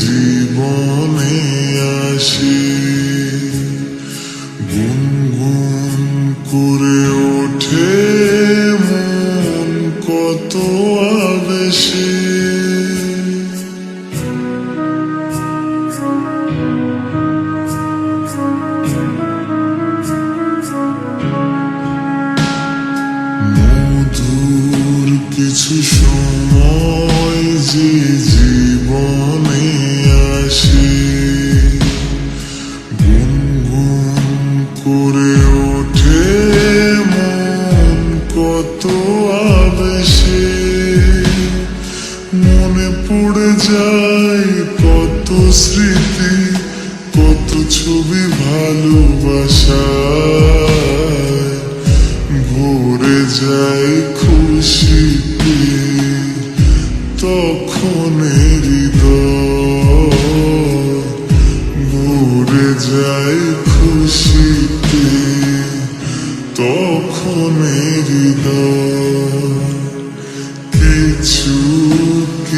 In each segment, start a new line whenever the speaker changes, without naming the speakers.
জীবনে আসি। গুনগুন করে ওঠে মন কত আবেশে। মধুর কিছু পড়ে যায়, কত স্মৃতি, কত ছবি ভালোবাসায়। ভরে যায় খুশিতে, তখন ভরে যায় খুশিতে, তখন হৃদয় কিছু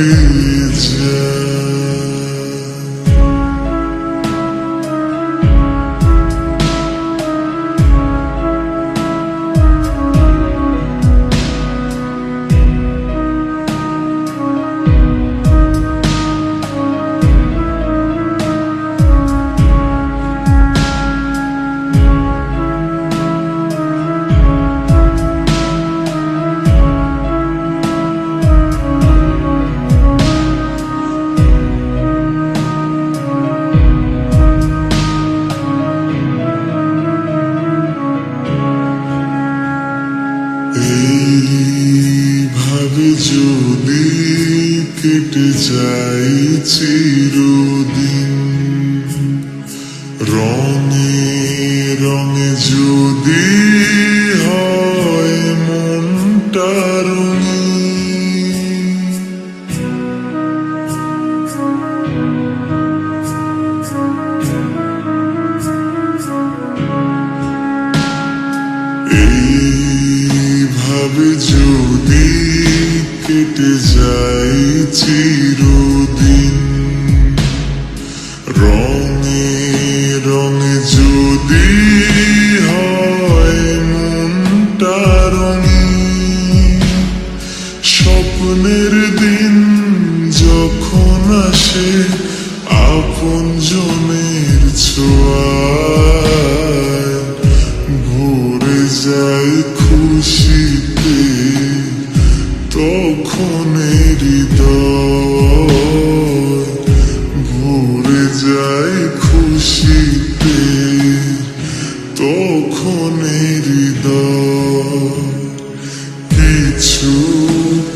দিয়ে যদি কেটে যাই চিরদিন রঙে রঙে যদি কেটে যায় চিরদিন। রঙে রঙে যদি হয় মনটা রঙে স্বপ্নের দিন যখন আসে কিছু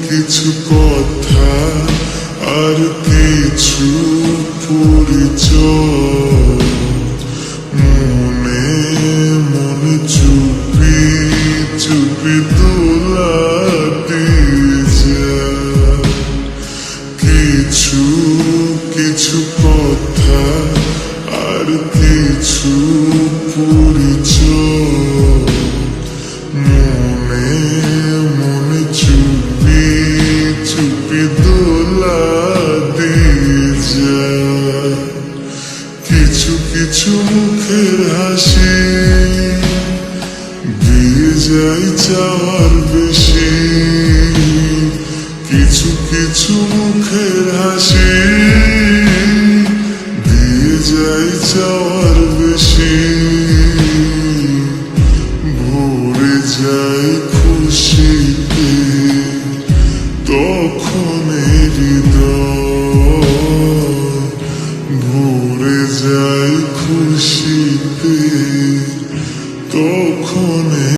কিছু কথা আর কিছু পরিচয়। যাই চাওয়ার বেশি কিছু কিছু মুখের হাসি দিয়ে যাই চাওয়ার বেশি।